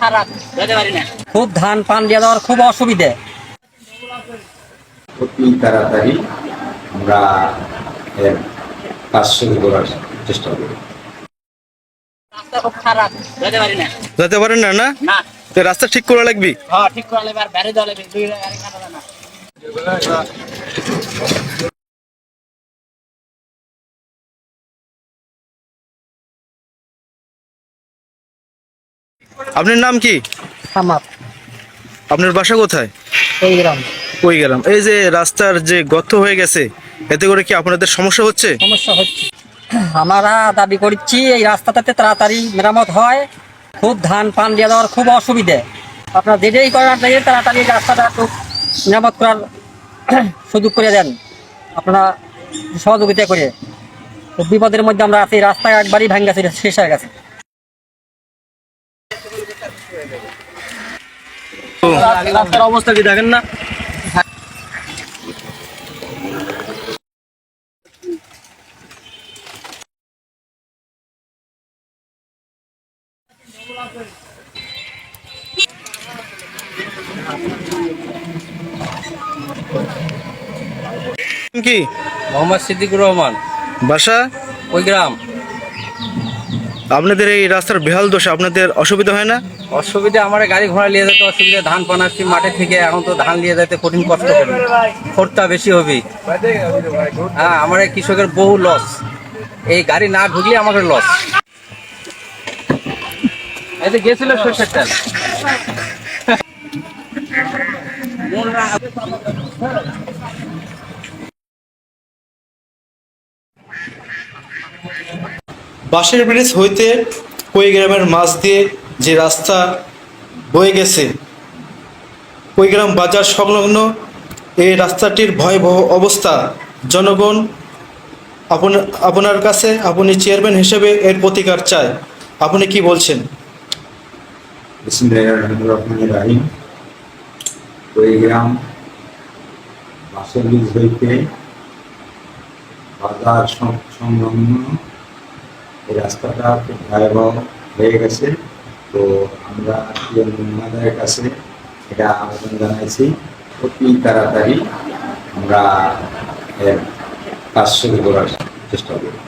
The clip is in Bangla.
খারাপ। যেতে পারি না। খুব ধান পান দিয়ে দেওয়ার খুব অসুবিধে। অতি তাড়াতাড়ি আমরা কাজ শুরু করার চেষ্টা করি। খুব খারাপ। যেতে পারি না। যেতে পারেন না না? না। তো রাস্তা ঠিক করা লাগবে? হ্যাঁ ঠিক করে আর বাইরে দেওয়া লাগবে। দুই গাড়ি কাটা না আপনার নাম কি? আমার। আপনার বাসা কোথায়? এই গ্রাম। ওই গেলাম এই যে রাস্তার যে গর্ত হয়ে গেছে এতে করে কি আপনাদের সমস্যা হচ্ছে? সমস্যা হচ্ছে। আমরা দাবি করছি এই রাস্তাটাতে তাড়াতাড়ি মেরামত হয়। খুব ধান পান দিয়ে দেওয়ার খুব অসুবিধে। আপনার যেটাই করার তাড়াতাড়ি রাস্তাটা একটু মেরামত করার সুযোগ করে দেন। আপনারা সহযোগিতা করে। বিপদের মধ্যে আমরা আছি রাস্তা একবারই ভাঙ্গা গেছে শেষ হয়ে গেছে। রাস্তার অবস্থা কি দেখেন না? কি? মোহাম্মদ সিদ্দিকুর রহমান। বাসা? ওই গ্রাম। আপনাদের এই রাস্তার বেহাল দোষে আপনাদের অসুবিধা হয় না? অসুবিধা আমার গাড়ি ঘোড়া নিয়ে যেতে অসুবিধা, ধান পান আসছি মাঠে থেকে, এখন তো ধান নিয়ে যেতে কঠিন কষ্ট হবে। খরচা বেশি হবে। হ্যাঁ আমার কৃষকের বহু লস এই গাড়ি না ঢুকলে আমাদের লস এতে গেছিল বাঁশের ব্রিজ হইতে কই গ্রামের মাছ দিয়ে যে রাস্তা বয়ে গেছে কুড়িগ্রাম বাজার সংলগ্ন এই রাস্তাটির ভয়াবহ অবস্থা। জনগণ আপন, আপনার কাছে আপনি চেয়ারম্যান হিসেবে এর প্রতিকার চায়। আপনি কি বলছেন? বাজার সংলগ্ন এই রাস্তাটা খুব ভয়াবহ হয়ে গেছে। তো আমরা আমাদের কাছে এটা আবেদন জানাইছি। অতি তাড়াতাড়ি আমরা কাজ শুরু করার চেষ্টা করি